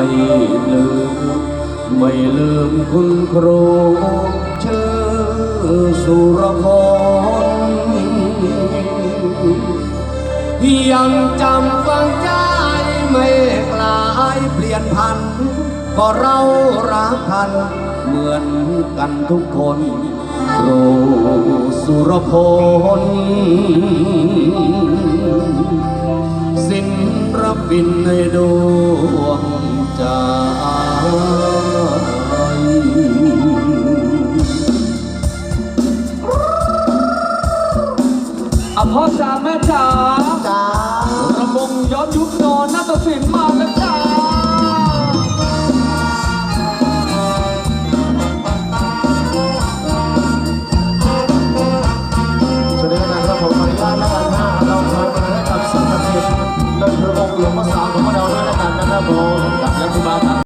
ไม่ลืม ไม่ลืมคุณครูชื่อสุรพลยังจำฟังใจไม่กลายเปลี่ยนพัน ก็เรารักกัน เหมือนกันทุกคนครูสุรพลศิลปินในดวง อะพ่อจ๋าแม่จ๋าจ้าระบงย้อนยุคนอนนาฏศิลป์มาแล้วจ้าสวัสดีนะครับผมาแล้วกันนะเราคอยมาให้กับสิ่งศัดสิทธิ์โดยพระองค์หลวงพ่อสาวของเราด้วยแล้วกันนะครับผมกับยังคุณบาครับ